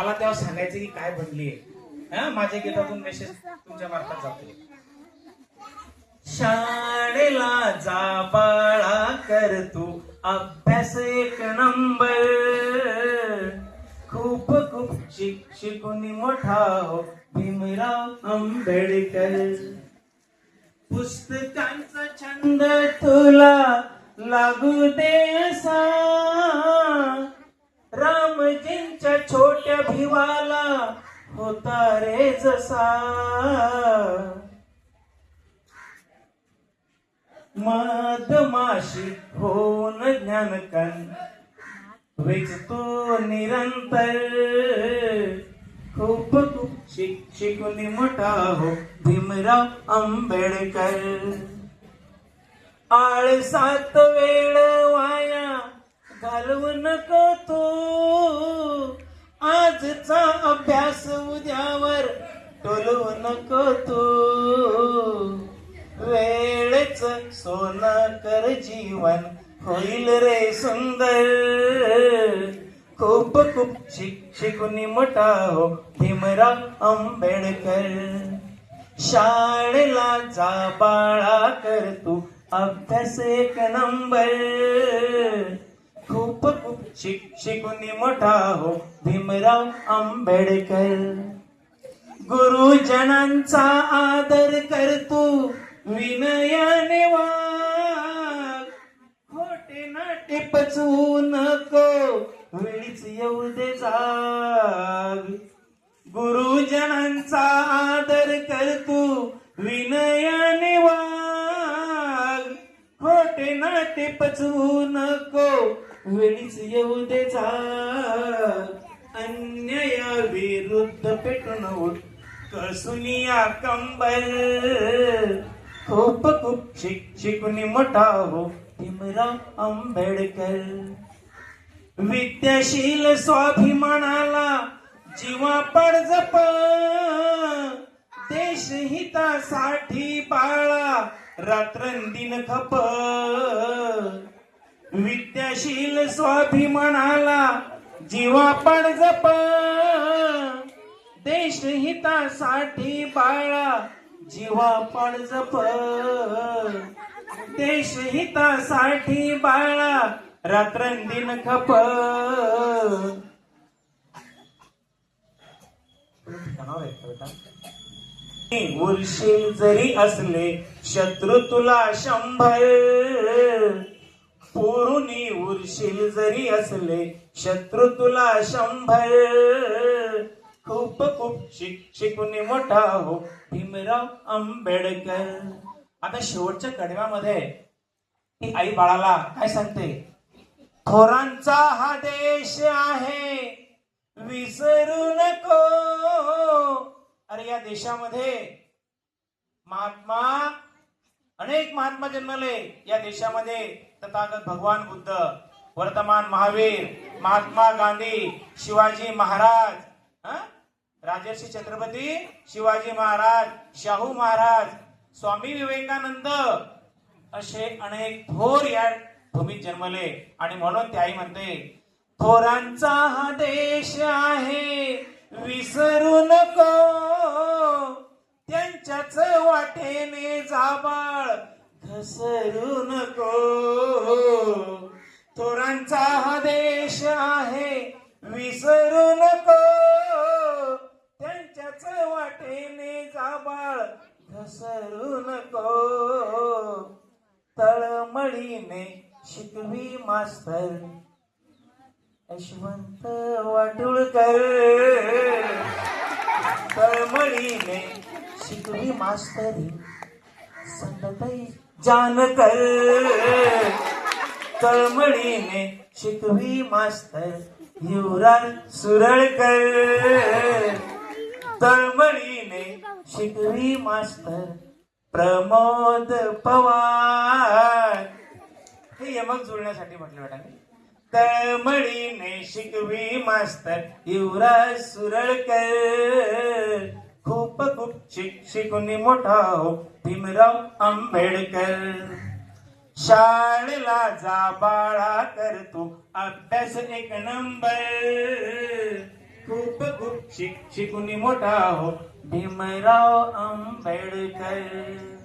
मला तेव्हा सांगायचं की काय बनली आहे. माझ्या गीतातून मेसेज तुमच्या मार्फत जातो. शाळेला जा बाळा कर तू अभ्यास एक नंबर. खूप खूप शिक शिकून मोठा हो भीमराव आंबेडकर. पुस्तकांचा छंद तुला लागू दे असा रामजींच्या छोट्या भिवाला होता रे जसा. मधमाशी होऊन ज्ञानकन वेचतो निरंतर. खूप खूप शिक शिकून मोठा हो भीमराव आंबेडकर. आळसात वेळ वाया घालवू नको तू. आजचा अभ्यास उद्यावर टोलू नको तू. वेळच सोन कर जीवन होईल रे सुंदर. खूप खूप शिक शिकून मोठा हो भीमराव आंबेडकर. शाळेला जा बाळा कर तू अभ्यास एक नंबर. शिकून मोठा हो भीमराव आंबेडकर. गुरुजनांचा आदर करतो विनयाने वाग खोटे नाटे पचवू नको वेळीच येऊ दे जाग. गुरुजनांचा आदर करतो विनयाने वाग खोटे नाटे पचवू नको वेळीच येऊ दे अन्याया विरुद्ध पेटून उठ. कसुनिया कंबल खूप खूप शिक शिकून मोठा हो. भीमराव आंबेडकर. विद्याशील स्वाभिमानाला जीवा पड जप. देशहितासाठी बाळा रात्रंदिन खप. विद्याशील स्वाभिमानाला जीवा पण जप. देशहितासाठी बाळा जीवा पण जप. देशहितासाठी बाळा रात्रंदिन खप. उरशील जरी असले शत्रू तुला शंभर. पोरुनी उरशील जरी असले शत्रू तुला शंभर. खूप खूप शिक शिकून मोठा हो भीमराव आंबेडकर. आता शेवटच्या कडव्यामध्ये ती आई बाळाला काय सांगते? थोरांचा हा देश आहे विसरू नको. अरे या देशामध्ये महात्मा अनेक महात्मा जन्मले. या देशामध्ये तथागत भगवान बुद्ध वर्तमान महावीर महात्मा गांधी शिवाजी महाराज हं? राजर्षी छत्रपती शिवाजी महाराज शाहू महाराज स्वामी विवेकानंद असे अनेक थोर या भूमीत जन्मले. आणि म्हणून त्याही म्हणते थोरांचा हा देश आहे विसरू नको. त्यांच्याच वाटेने जाबाळ घसरू नको. थोरांचा हा देश आहे विसरू नको. त्यांच्याच वाटेने जाबाळ घसरू नको. तळमळीने शिकवी मास्तर. यशवंत वाटुळकर. तळमळीने शिकवी मास्तरी. संतताई जानकर। तळमळीने शिकवी मास्तर युवराज सुरळकर। तळमळीने शिकवी मास्तर प्रमोद पवार। हे यमक जुळण्यासाठी म्हटलं बेटा मी. तळमळीने शिकवी मास्तर युवराज सुरळकर। शिकून मोठा हो भीमराव आंबेडकर. शाळेला जा बाळा कर तू अभ्यास एक नंबर. खूप खूप शिक शिकून मोठा हो भीमराव आंबेडकर.